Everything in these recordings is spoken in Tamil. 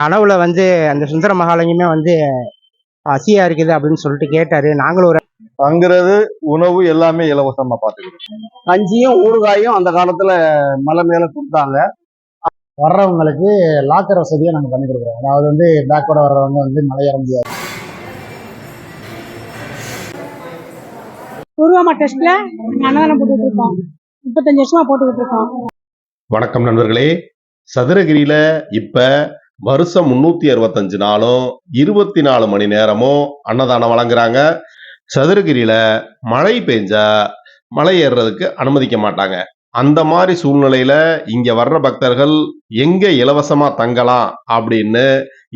கனவுல வந்து அந்த சுந்தர மகாலிங்கமே வந்து பசியா இருக்குது அப்படின்னு சொல்லிட்டு கேட்டாரு. நாங்களும் ஒரு தங்குறது உணவு எல்லாமே இலவசமா பாத்துக்கிறோம் கஞ்சியும் ஊறுகாயும் அந்த காலத்துல மலை மேல கொடுத்தாங்க. வர்றவங்களுக்கு லாக்கர் வசதியை நாங்கள் பண்ணி கொடுக்குறோம். அதாவது வந்து பேக்கோட வர்றவங்க வந்து மலையேற முடியாது. உருவமா டெஸ்ட்ல அன்னதானம் போட்டுட்டு இருக்கோம். முப்பத்தஞ்சு வருஷமா போட்டுக்கிட்டு இருக்கோம். வணக்கம் நண்பர்களே. சதுரகிரியில இப்ப வருஷம் முன்னூத்தி அறுபத்தஞ்சு நாளும் இருபத்தி நாலு மணி நேரமும் அன்னதானம் வழங்குறாங்க. சதுரகிரியில மழை பெஞ்சா மலை ஏறுறதுக்கு அனுமதிக்க மாட்டாங்க. அந்த மாதிரி சூழ்நிலையில இங்க வர்ற பக்தர்கள் எங்க இலவசமா தங்கலாம் அப்படின்னு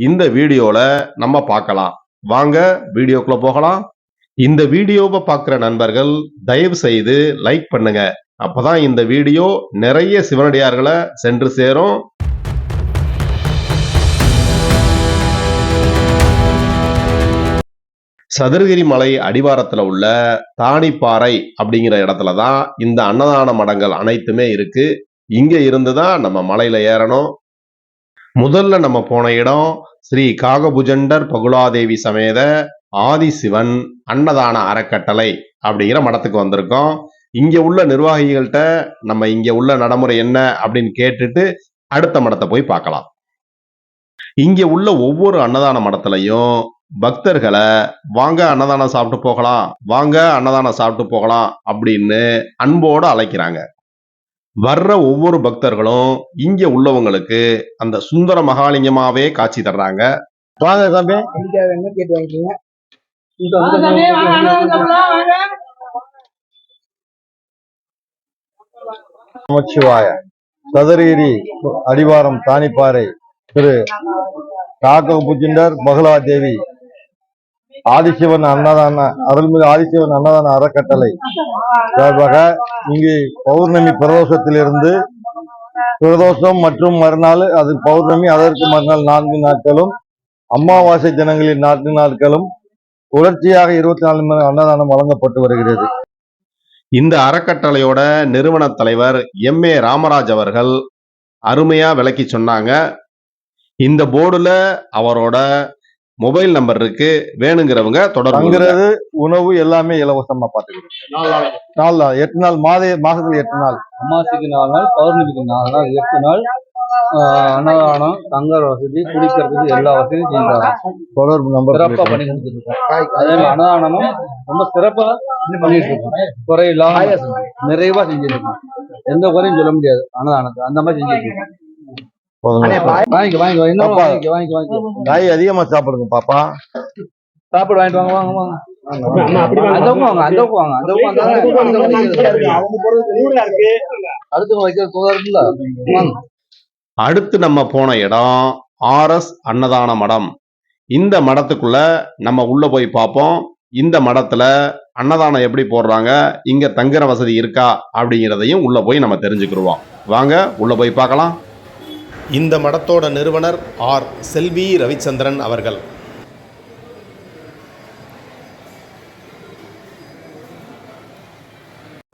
இந்த வீடியோல நம்ம பார்க்கலாம். வாங்க வீடியோக்குள்ள போகலாம். இந்த வீடியோவை பார்க்குற நண்பர்கள் தயவு செய்து லைக் பண்ணுங்க. அப்பதான் இந்த வீடியோ நிறைய சிவனடியார்களை சென்று சேரும். சதுரகிரி மலை அடிவாரத்தில் உள்ள தானிப்பாறை அப்படிங்கிற இடத்துல தான் இந்த அன்னதான மடங்கள் அனைத்துமே இருக்கு. இங்க இருந்து தான் நம்ம மலையில ஏறணும். முதல்ல நம்ம போன இடம் ஸ்ரீ காகபுஜண்டர் பகுலாதேவி சமேத ஆதிசிவன் அன்னதான அறக்கட்டளை அப்படிங்கிற மடத்துக்கு வந்திருக்கோம். இங்க உள்ள நிர்வாகிகள்கிட்ட நம்ம இங்க உள்ள நடைமுறை என்ன அப்படின்னு கேட்டுட்டு அடுத்த மடத்தை போய் பார்க்கலாம். இங்க உள்ள ஒவ்வொரு அன்னதான மடத்துலையும் பக்தர்களை வாங்க அன்னதானம் சாப்பிட்டு போகலாம் வாங்க அன்னதானம் சாப்பிட்டு போகலாம் அப்படின்னு அன்போடு அழைக்கிறாங்க. வர்ற ஒவ்வொரு பக்தர்களும் இங்க உள்ளவங்களுக்கு அந்த சுந்தர மகாலிங்கமாவே காட்சி தர்றாங்க. வாங்க நமச்சிவாய சதுரகிரி அடிவாரம் தானிப்பாறை திரு காக்க புஜிண்டர் பகுலாதேவி ஆதிசிவன் அன்னதான அருள்மிகு ஆதிசிவன் அன்னதான அறக்கட்டளை சார்பாக இங்கு பௌர்ணமி பிரதோஷத்திலிருந்து பிரதோஷம் மற்றும் மறுநாள் அது பௌர்ணமி அதற்கு மறுநாள் நான்கு நாட்களும் அமாவாசை தினங்களில் நான்கு நாட்களும் தொடர்ச்சியாக இருபத்தி நாலு மணி அன்னதானம் வழங்கப்பட்டு வருகிறது. இந்த அறக்கட்டளையோட நிறுவன தலைவர் எம் ஏ ராமராஜ் அவர்கள் அருமையா விளக்கி சொன்னாங்க. இந்த போர்டுல அவரோட மொபைல் நம்பர் இருக்கு. வேணுங்கிறவங்க தொடர்பு கொள்ளுங்க. தங்குறது உணவு எல்லாமே இலவசமா பாத்துக்கிறோம் நாலு நாள். எட்டு நாள். மாத மாசத்துல எட்டு நாள். அமாவாசைக்கு நாலு நாள் பௌர்ணமிக்கு நாலு நாள் எட்டு நாள். ஆஹ் அன்னதானம் தங்குற வசதி குடிக்கிறதுக்கு எல்லா வசதியும் செஞ்சாங்க தொடர்பு நம்பர் சிறப்பா பண்ணி கொடுத்துட்டு இருக்கோம் அதே மாதிரி அன்னதானமும் ரொம்ப சிறப்பா பண்ணிட்டு இருக்கோம். குறையில்லாம நிறைவா செஞ்சுட்டு இருக்கோம். எந்த குறையும் சொல்ல முடியாது. அன்னதானத்தை அந்த மாதிரி செஞ்சுட்டு காய் அதிகமா சாப்பிடுங்க பாப்பா. சாப்பாடு வாங்கிட்டு வாங்க வாங்க வாங்க. அடுத்து நம்ம போன இடம் ஆர்எஸ் அன்னதான மடம். இந்த மடத்துக்குள்ள நம்ம உள்ள போய் பார்ப்போம். இந்த மடத்துல அன்னதானம் எப்படி போடுறாங்க? இங்க தங்குற வசதி இருக்கா? அப்படிங்கிறதையும் உள்ள போய் நம்ம தெரிஞ்சுக்கிடுவோம். வாங்க உள்ள போய் பார்க்கலாம். இந்த மடத்தோட நிறுவனர் ஆர். செல்வி ரவிச்சந்திரன் அவர்கள்.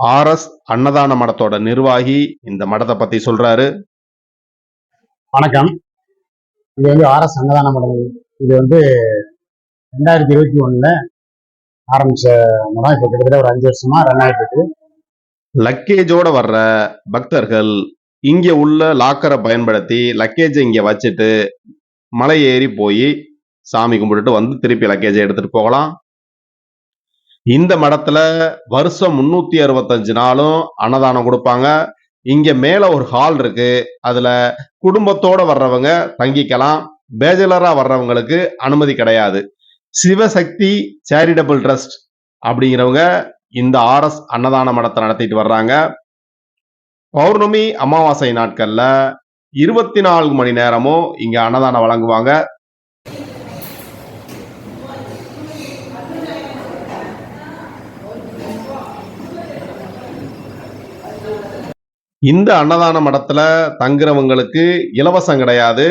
ஆர்எஸ் அன்னதான மடத்தோட நிர்வாகி இந்த மடத்தை பத்தி சொல்றாரு. வணக்கம். இது வந்து ஆர்எஸ் அன்னதான மடம். இது வந்து ரெண்டாயிரத்தி இருபத்தி ஒண்ணுல ஆரம்பிச்ச மடம். இப்போ கிட்டத்தட்ட ஒரு அஞ்சு வருஷமா ரன் ஆயிட்டு இருக்கு. லக்கேஜோட வர்ற பக்தர்கள் இங்கே உள்ள லாக்கரை பயன்படுத்தி லக்கேஜை இங்கே வச்சுட்டு மலை ஏறி போய் சாமி கும்பிட்டுட்டு வந்து திருப்பி லக்கேஜை எடுத்துட்டு போகலாம். இந்த மடத்துல வருஷம் முன்னூத்தி அறுபத்தஞ்சு நாளும் அன்னதானம் கொடுப்பாங்க. இங்க மேல ஒரு ஹால் இருக்கு. அதுல குடும்பத்தோட வர்றவங்க தங்கிக்கலாம். பேச்சுலரா வர்றவங்களுக்கு அனுமதி கிடையாது. சிவசக்தி சேரிட்டபிள் ட்ரஸ்ட் அப்படிங்கிறவங்க இந்த ஆர்எஸ் அன்னதான மடத்தை நடத்திட்டு வர்றாங்க. பௌர்ணமி அமாவாசை நாட்கள்ல இருபத்தி நான்கு மணி நேரமும் இங்க அன்னதானம் வழங்குவாங்க. இந்த அன்னதான மடத்துல தங்குறவங்களுக்கு இலவசம் கிடையாது.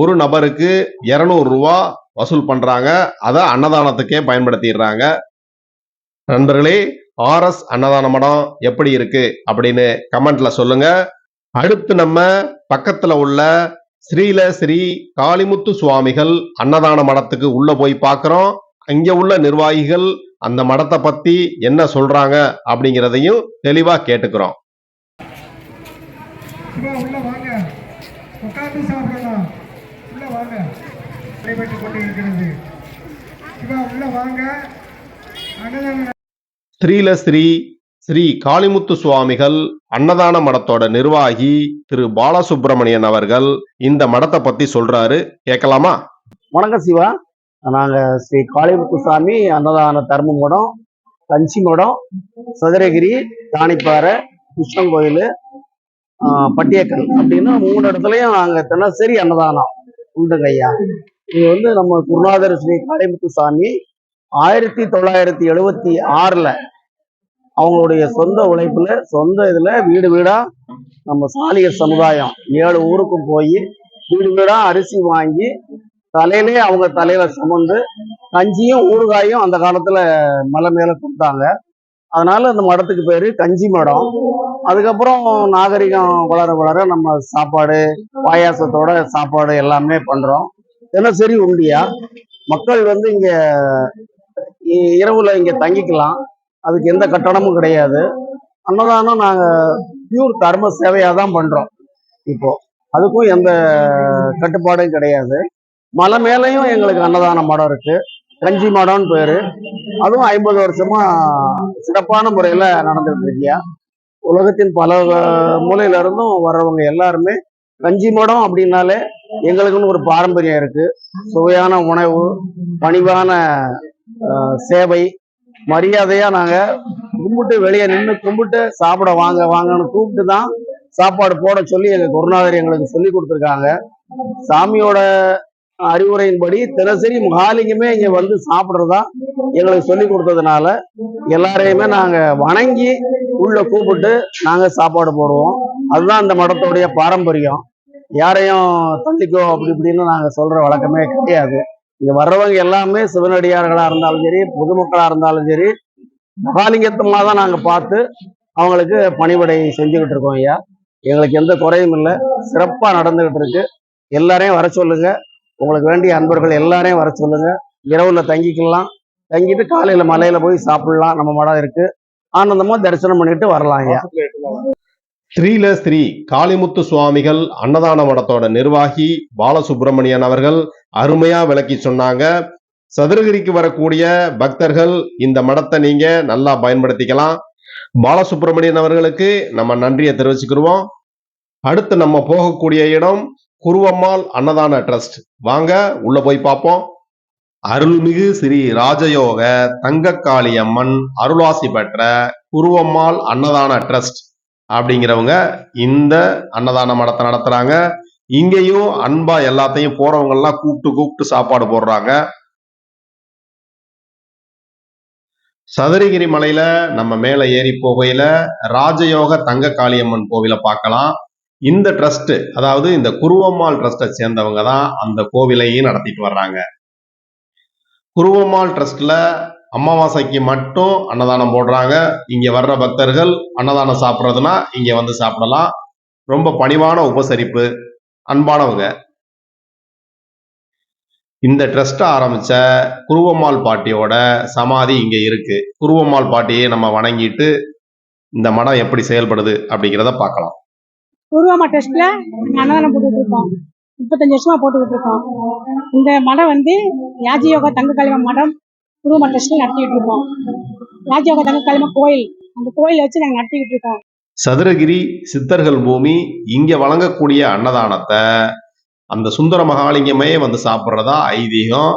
ஒரு நபருக்கு 200 ரூபா வசூல் பண்றாங்க. அதை அன்னதானத்துக்கே பயன்படுத்திடுறாங்க. நண்பர்களே ஆர்எஸ் அன்னதான மடம் எப்படி இருக்கு அப்படின்னு கமெண்ட்ல சொல்லுங்க. அடுத்து நம்ம பக்கத்துல உள்ள ஸ்ரீல ஸ்ரீ காளிமுத்து சுவாமிகள் அன்னதான மடத்துக்கு உள்ள போய் பார்க்குறோம். அங்க உள்ள நிர்வாகிகள் அந்த மடத்தை பத்தி என்ன சொல்றாங்க அப்படிங்கிறதையும் தெளிவா கேட்டுக்கிறோம். நடைபெற்றுக் கொண்டிருக்கிறது. சிவா உள்ள வாங்க. அன்னதான ஸ்ரீல ஸ்ரீ ஸ்ரீ காளிமுத்து சுவாமிகள் அன்னதான மடத்தோட நிர்வாகி திரு பாலசுப்பிரமணியன் அவர்கள் இந்த மடத்தை பத்தி சொல்றாரு. கேட்கலாமா? வணக்கம் சிவா. நாங்க ஸ்ரீ காளிமுத்துசாமி அன்னதான தர்ம மடம் கஞ்சி மடம் சதுரகிரி தாணிப்பாறை கிருஷ்ணன் கோயில் பட்டியக்கல் அப்படின்னு மூணு இடத்துலையும் நாங்கள் தினசரி அன்னதானம் உண்டுங்க ஐயா இது வந்து நம்ம குருநாதர் ஸ்ரீ காளிமுத்து சாமி ஆயிரத்தி தொள்ளாயிரத்தி எழுபத்தி ஆறில் அவங்களுடைய சொந்த உழைப்புல சொந்த இதில் வீடு வீடாக நம்ம சாலியர் சமுதாயம் ஏழு ஊருக்கும் போய் வீடு வீடாக அரிசி வாங்கி தலையிலே அவங்க தலையில சுமந்து கஞ்சியும் ஊறுகாயும் அந்த காலத்துல மலை மேல கொடுத்தாங்க. அதனால அந்த மடத்துக்கு பேரு கஞ்சி மடம். அதுக்கப்புறம் நாகரிகம் வளர வளர நம்ம சாப்பாடு பாயாசத்தோட சாப்பாடு எல்லாமே பண்றோம். தினசரி உண்டியா. மக்கள் வந்து இங்க இரவுல இங்க தங்கிக்கலாம். அதுக்கு எந்த கட்டணமும் கிடையாது. அன்னதானம் நாங்க பியூர் தர்ம சேவையா தான் பண்றோம். இப்போ அதுக்கும் எந்த கட்டுப்பாடும் கிடையாது. மலை மேலேயும் எங்களுக்கு அன்னதான மடம் இருக்கு. கஞ்சி மடம்னு பேரு. அதுவும் ஐம்பது வருஷமா சிறப்பான முறையில நடந்துட்டு இருக்கியா உலகத்தின் பல மூலையில இருந்தும் வர்றவங்க எல்லாருமே கஞ்சி மடம் அப்படின்னாலே எங்களுக்குன்னு ஒரு பாரம்பரியம் இருக்கு. சுவையான உணவு பணிவான சேவை மரியாதையா நாங்க கும்பிட்டு வெளியே நின்று கும்பிட்டு சாப்பிட வாங்க வாங்கன்னு கூப்பிட்டு தான் சாப்பாடு போட சொல்லி எங்க குருநாதர் எங்களுக்கு சொல்லி கொடுத்துருக்காங்க. சாமியோட அறிவுரையின்படி தினசரி மகாலிங்கமே இங்க வந்து சாப்பிட்றதா எங்களுக்கு சொல்லி கொடுத்ததுனால எல்லாரையுமே நாங்க வணங்கி உள்ள கூப்பிட்டு நாங்க சாப்பாடு போடுவோம். அதுதான் அந்த மடத்துடைய பாரம்பரியம். யாரையும் தள்ளிக்கோ அப்படி இப்படின்னு நாங்க சொல்ற வழக்கமே கிடையாது. இங்க வர்றவங்க எல்லாமே சிவனடியார்களா இருந்தாலும் சரி பொதுமக்களா இருந்தாலும் சரி மகாலிங்கத்தமாக தான் நாங்க பார்த்து அவங்களுக்கு பணிவிடை செஞ்சுக்கிட்டு இருக்கோம் ஐயா. எங்களுக்கு எந்த குறையும் இல்லை. சிறப்பா நடந்துகிட்டு இருக்கு. எல்லாரையும் வர சொல்லுங்க. உங்களுக்கு வேண்டிய அன்பர்கள் எல்லாரையும் வர சொல்லுங்க. இரவுல தங்கிக்கலாம். தங்கிட்டு காலையில மலையில போய் சாப்பிடலாம். நம்ம மடம் இருக்கு. ஆனந்தமா தரிசனம் பண்ணிட்டு வரலாம் ஐயா. ஸ்ரீல ஸ்ரீ காளிமுத்து சுவாமிகள் அன்னதான மடத்தோட நிர்வாகி பாலசுப்பிரமணியன் அவர்கள் அருமையா விளக்கி சொன்னாங்க. சதுரகிரிக்கு வரக்கூடிய பக்தர்கள் இந்த மடத்தை நீங்க நல்லா பயன்படுத்திக்கலாம். பாலசுப்பிரமணியன் அவர்களுக்கு நம்ம நன்றியை தெரிவிச்சுக்கிருவோம். அடுத்து நம்ம போகக்கூடிய இடம் குருவம்மாள் அன்னதான ட்ரஸ்ட். வாங்க உள்ள போய் பார்ப்போம். அருள்மிகு ஸ்ரீ ராஜயோக தங்கக்காளி அம்மன் அருளாசி பெற்ற குருவம்மாள் அன்னதான ட்ரஸ்ட். அப்படிங்கிறவங்க இந்த அன்னதான மடத்தை நடத்துறாங்க. இங்கேயும் அன்பா எல்லாத்தையும் போறவங்க எல்லாம் கூப்பிட்டு கூப்பிட்டு சாப்பாடு போடுறாங்க. சதுரகிரி மலையில நம்ம மேல ஏறி போகையில ராஜயோக தங்க காளியம்மன் கோவிலை பார்க்கலாம். இந்த ட்ரஸ்ட் அதாவது இந்த குருவம்மாள் ட்ரஸ்டை சேர்ந்தவங்க தான் அந்த கோவிலையும் நடத்திட்டு வர்றாங்க. குருவம்மாள் ட்ரஸ்ட்ல அமாவாசைக்கு மட்டும் அன்னதானம் போடுறாங்க. இங்க வர்ற பக்தர்கள் அன்னதானம் சாப்பிட்றதுனா இங்க வந்து சாப்பிடலாம். ரொம்ப பணிவான உபசரிப்பு. அன்பானவங்க. இந்த ட்ரஸ்ட்டை ஆரம்பிச்ச குருவம்மாள் பாட்டியோட சமாதி இங்க இருக்கு. குருவம்மாள் பாட்டியை நம்ம வணங்கிட்டு இந்த மடம் எப்படி செயல்படுது அப்படிங்கிறத பார்க்கலாம். குருவம்மா ட்ரஸ்ட்டில் அன்னதானம் போட்டுக்கிட்டு இருக்கோம். முப்பத்தஞ்சு வருஷமாக போட்டுக்கிட்டு இருக்கோம். இந்த மடம் வந்து ராஜயோகா தங்க கலிம மடம். உருவமா டெஸ்ட்ல நடத்திக்கிட்டு இருக்கோம். ராஜயோகா தங்க கோயில். அந்த கோயிலை வச்சு நாங்கள் நடத்திக்கிட்டு இருக்கோம். சதுரகிரி சித்தர்கள் பூமி இங்க வழங்கக்கூடிய அன்னதானத்தை அந்த சுந்தர மகாலிங்கமே வந்து சாப்பிட்றதா ஐதீகம்.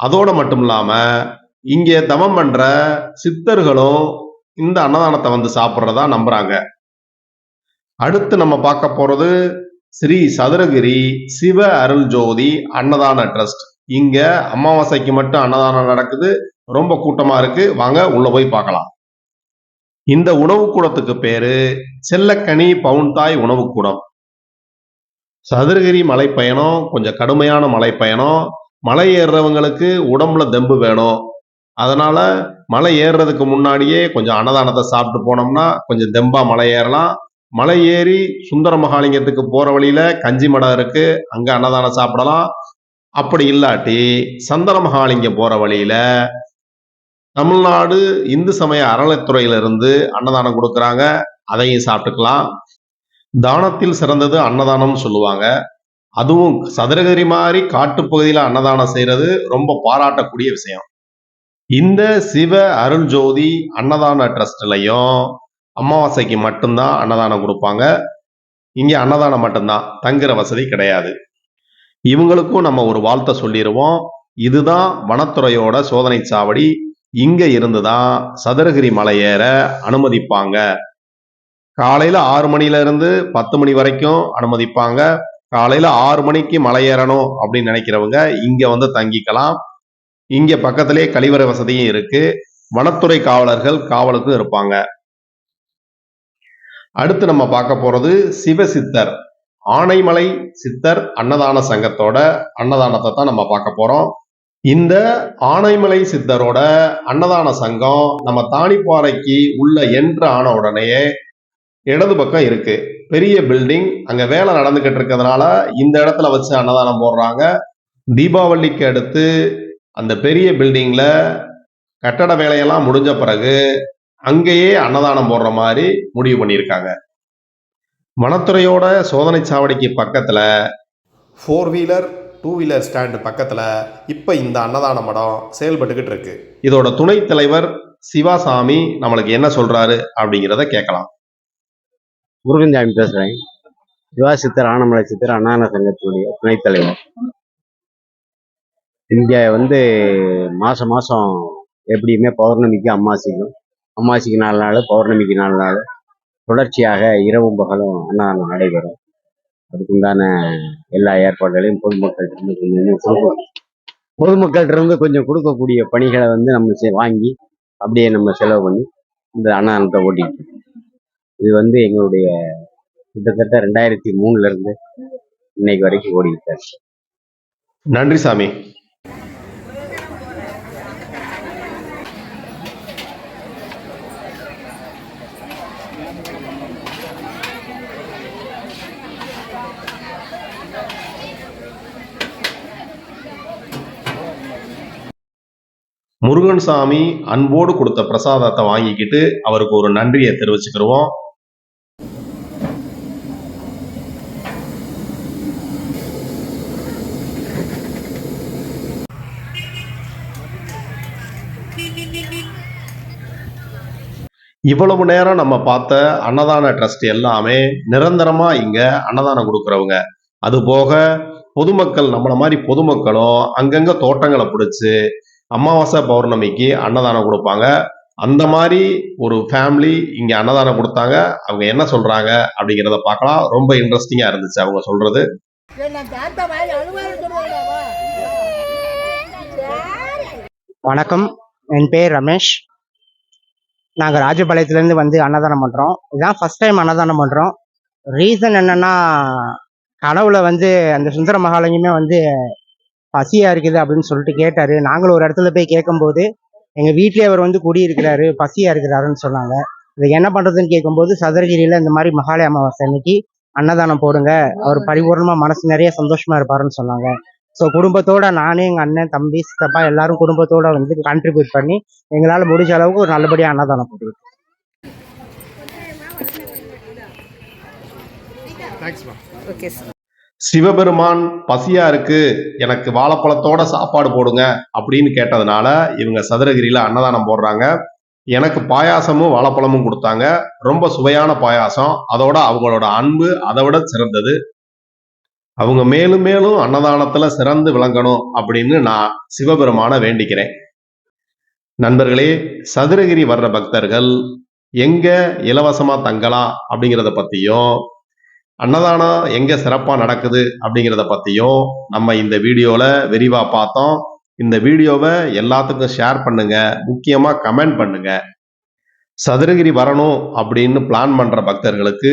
அதோட மட்டும் இல்லாம இங்க தவம் பண்ற சித்தர்களும் இந்த அன்னதானத்தை வந்து சாப்பிட்றதா நம்புறாங்க. அடுத்து நம்ம பார்க்க போறது ஸ்ரீ சதுரகிரி சிவ அருள் ஜோதி அன்னதான ட்ரஸ்ட். இங்க அமாவாசைக்கு மட்டும் அன்னதானம் நடக்குது. ரொம்ப கூட்டமா இருக்கு. வாங்க உள்ள போய் பார்க்கலாம். இந்த உணவு கூடத்துக்கு பேரு செல்லக்கனி பவுன்தாய் உணவு கூடம் சதுரகிரி மலைப்பயணம் கொஞ்சம் கடுமையான மலைப்பயணம். மலை ஏறுறவங்களுக்கு உடம்புல தெம்பு வேணும். அதனால மலை ஏறுறதுக்கு முன்னாடியே கொஞ்சம் அன்னதானத்தை சாப்பிட்டு போனோம்னா கொஞ்சம் தெம்பா மலை ஏறலாம். மலை ஏறி சுந்தர மகாலிங்கத்துக்கு போற வழியில கஞ்சி மடம் இருக்கு. அங்க அன்னதானம் சாப்பிடலாம். அப்படி இல்லாட்டி சந்தன மகாலிங்கம் போற வழியில தமிழ்நாடு இந்து சமய அறநிலைத்துறையிலிருந்து அன்னதானம் கொடுக்கறாங்க. அதையும் சாப்பிட்டுக்கலாம். தானத்தில் சிறந்தது அன்னதானம்னு சொல்லுவாங்க. அதுவும் சதுரகிரி மாதிரி காட்டுப்பகுதியில் அன்னதானம் செய்யறது ரொம்ப பாராட்டக்கூடிய விஷயம். இந்த சிவ அருள் ஜோதி அன்னதான ட்ரஸ்ட்லயும் அமாவாசைக்கு மட்டும்தான் அன்னதானம் கொடுப்பாங்க. இங்க அன்னதானம் மட்டும்தான். தங்குற வசதி கிடையாது. இவங்களுக்கும் நம்ம ஒரு வாழ்த்தை சொல்லிடுவோம் இதுதான் வனத்துறையோட சோதனை சாவடி. இங்க இருந்து தான் சதுரகிரி மலை ஏற அனுமதிப்பாங்க. காலையில ஆறு மணில இருந்து பத்து மணி வரைக்கும் அனுமதிப்பாங்க. காலையில ஆறு மணிக்கு மலை ஏறணும் அப்படின்னு நினைக்கிறவங்க இங்க வந்து தங்கிக்கலாம். இங்க பக்கத்திலே கழிவறை வசதியும் இருக்கு. வனத்துறை காவலர்கள் காவலுக்கும் இருப்பாங்க. அடுத்து நம்ம பார்க்க போறது சிவசித்தர். ஆனைமலை சித்தர் அன்னதான சங்கத்தோட அன்னதானத்தை தான் நம்ம பார்க்க போறோம். இந்த ஆனைமலை சித்தரோட அன்னதான சங்கம் நம்ம தானிப்பாறைக்கு உள்ள என்ட்ரு ஆன உடனேயே இடது பக்கம் இருக்கு. பெரிய பில்டிங் அங்க வேலை நடந்துகிட்டு இருக்கிறதுனால இந்த இடத்துல வச்சு அன்னதானம் போடுறாங்க. தீபாவளிக்கு அடுத்து அந்த பெரிய பில்டிங்ல கட்டட வேலையெல்லாம் முடிஞ்ச பிறகு அங்கேயே அன்னதானம் போடுற மாதிரி முடிவு பண்ணியிருக்காங்க. வனத்துறையோட சோதனை சாவடிக்கு பக்கத்துல four wheeler two wheeler stand பக்கத்துல இப்ப இந்த அன்னதான மடம் செயல்பட்டுக்கிட்டு இருக்கு. இதோட துணைத் தலைவர் சிவாசாமி நம்மளுக்கு என்ன சொல்றாரு அப்படிங்கிறத கேட்கலாம். முருகன்சாமி பேசுறேன். சிவா சித்தர் ஆனமலை சித்தர் அண்ணான சங்கத்தினுடைய துணைத் தலைவர். இங்கே வந்து மாசம் மாசம் எப்படியுமே பௌர்ணமிக்கு அமாவாசைக்கும் அமாவாசைக்கு நாலு நாள் பௌர்ணமிக்கு நாலு நாள். தொடர்ச்சியாக இரவும் பகலும் அன்னதானம் நடைபெறும். அதுக்குண்டான எல்லா ஏற்பாடுகளையும் பொதுமக்கள்கிட்ட இருந்து கொஞ்சம் கொஞ்சம் கொடுக்கும் பொதுமக்கள்கிட்ட இருந்து கொஞ்சம் கொடுக்கக்கூடிய பணிகளை வந்து நம்ம வாங்கி அப்படியே நம்ம செலவு பண்ணி இந்த அன்னதானத்தை ஓட்டிட்டு இது வந்து எங்களுடைய கிட்டத்தட்ட ரெண்டாயிரத்தி மூணுல இருந்து இன்னைக்கு வரைக்கும் ஓடிக்கிட்டாரு நன்றி சாமி. முருகன் சாமி அன்போடு கொடுத்த பிரசாதத்தை வாங்கிக்கிட்டு அவருக்கு ஒரு நன்றியை தெரிவிச்சுக்கிருவோம். இவ்வளவு நேரம் நம்ம பார்த்த அன்னதான ட்ரஸ்ட் எல்லாமே நிரந்தரமா இங்க அன்னதானம் கொடுக்கறவங்க. அது போக பொதுமக்கள் நம்மள மாதிரி பொதுமக்களும் அங்கங்க தோட்டங்களை பிடிச்சு அமாவாசை பௌர்ணமிக்கு அன்னதானம் கொடுப்பாங்க. அந்த மாதிரி ஒரு ஃபேமிலி இங்க அன்னதானம் கொடுத்தாங்க. அவங்க என்ன சொல்றாங்க அப்படிங்கிறத பார்க்கலாம். ரொம்ப இன்ட்ரெஸ்டிங்கா இருந்துச்சு அவங்க சொல்றது. வணக்கம். என் பேர் ரமேஷ். நாங்கள் ராஜபாளையத்துலேருந்து வந்து அன்னதானம் பண்ணுறோம் இதான் ஃபர்ஸ்ட் டைம் அன்னதானம் பண்ணுறோம் ரீசன் என்னன்னா கனவுல வந்து அந்த சுந்தர மகாலிங்கமே வந்து பசியாக இருக்குது அப்படின்னு சொல்லிட்டு கேட்டார். நாங்களும் ஒரு இடத்துல போய் கேட்கும்போது எங்கள் வீட்டிலே அவர் வந்து குடியிருக்கிறாரு பசியாக இருக்கிறாருன்னு சொன்னாங்க. இதுக்கு என்ன பண்ணுறதுன்னு கேட்கும்போது சதுரகிரியில் இந்த மாதிரி மகாலய அமாவாசை அன்னைக்கு அன்னதானம் போடுங்க. அவர் பரிபூர்ணமாக மனசு நிறைய சந்தோஷமா இருப்பாருன்னு சொன்னாங்க. ஸோ குடும்பத்தோட நானே எங்கள் அண்ணன் தம்பி சித்தப்பா எல்லாரும் குடும்பத்தோட வந்து கான்ட்ரிபியூட் பண்ணி எங்களால் முடிஞ்ச அளவுக்கு ஒரு நல்லபடியாக அன்னதானம் போட்டு ஓகே சார் சிவபெருமான் பசியா இருக்கு எனக்கு வாழைப்பழத்தோட சாப்பாடு போடுங்க அப்படின்னு கேட்டதுனால இவங்க சதுரகிரியில அன்னதானம் போடுறாங்க. எனக்கு பாயாசமும் வாழைப்பழமும் கொடுத்தாங்க. ரொம்ப சுவையான பாயாசம். அதோட அவங்களோட அன்பு அதை விட சிறந்தது. அவங்க மேலும் மேலும் அன்னதானத்துல சிறந்து விளங்கணும் அப்படின்னு நான் சிவபெருமான வேண்டிக்கிறேன். நண்பர்களே சதுரகிரி வர்ற பக்தர்கள் எங்க இலவசமா தங்கலாம் அப்படிங்கிறத பத்தியும் அன்னதானம் எங்கே சிறப்பாக நடக்குது அப்படிங்கிறத பற்றியும் நம்ம இந்த வீடியோவில் விரிவாக பார்த்தோம். இந்த வீடியோவை எல்லாத்துக்கும் ஷேர் பண்ணுங்கள் முக்கியமாக கமெண்ட் பண்ணுங்கள் சதுரகிரி வரணும் அப்படின்னு பிளான் பண்ணுற பக்தர்களுக்கு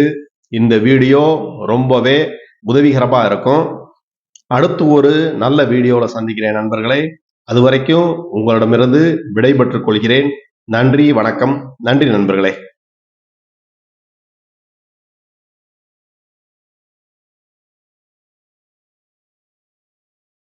இந்த வீடியோ ரொம்பவே உதவிகரமாக இருக்கும். அடுத்து ஒரு நல்ல வீடியோவில் சந்திக்கிறேன் நண்பர்களே. அது வரைக்கும் உங்களிடமிருந்து விடைபெற்றுக் கொள்கிறேன். நன்றி வணக்கம். நன்றி நண்பர்களே.